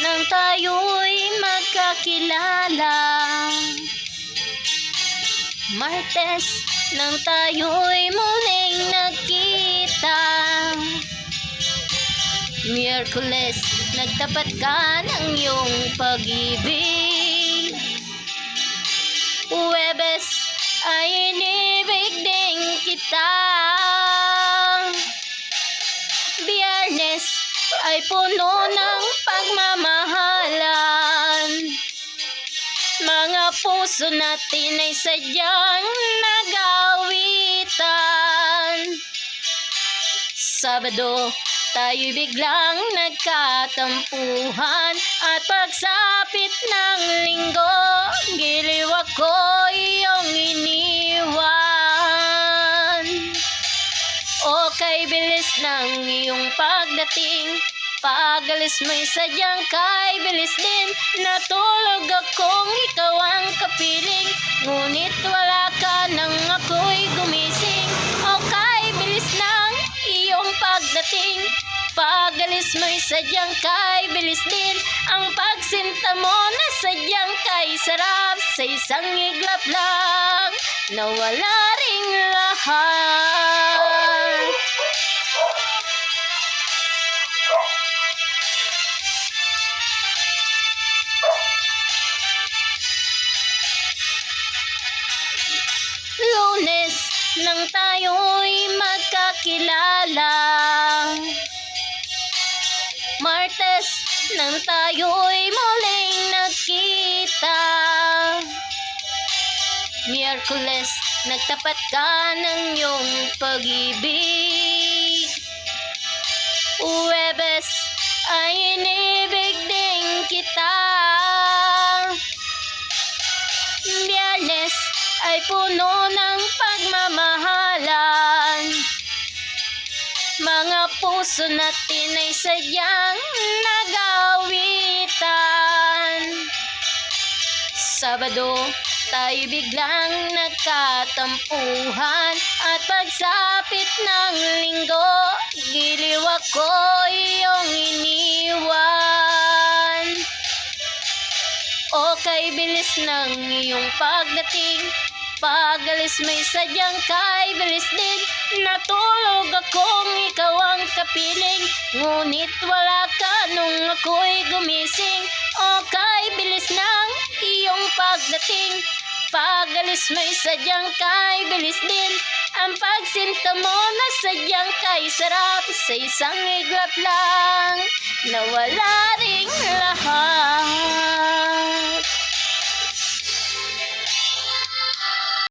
nang tayo'y magkakilala. Martes nang tayo'y muling nagkita. Miyerkules, nagtapat ka ng iyong pag-ibig. Huwebes, ay inibig din kita. Biyernes, ay puno ng pagmamahalan puso natin ay sadyang nagawitan. Sabado, tayo biglang nagkatampuhan At pagsapit ng linggo, giliw ako iyong iniwan. Okay, bilis ng iyong pagdating Pagalis mo'y sadyang kay bilis din. Natulog akong ikaw ang kapiling. Ngunit wala ka nang ako'y gumising. Okay, bilis ng iyong pagdating. Pagalis mo'y sadyang kay bilis din. Ang pagsinta mo na sadyang kay sarap. Sa isang iglap lang Nawala ring lahat Lunes nang tayo'y magkakilala. Martes nang tayo'y muling nagkita Miyerkules, nagtapat ka ng iyong pag-ibig. Huwebes, ay inibig ay puno ng pagmamahalan. Mga puso natin ay sadyang nagawitan. Sabado, tayo biglang nagkatampuhan At pagsapit ng linggo, giliw ako iyong iniwan. Okay, bilis ng iyong pagdating Pagalis may sadyang kay bilis din. Natulog akong ikaw ang kapiling. Ngunit wala ka nung ako'y gumising. Okay, bilis ng iyong pagdating. Pagalis may sadyang kay bilis din. Ang pagsinta mo na sadyang kay sarap Sa isang iglap lang. Nawala rin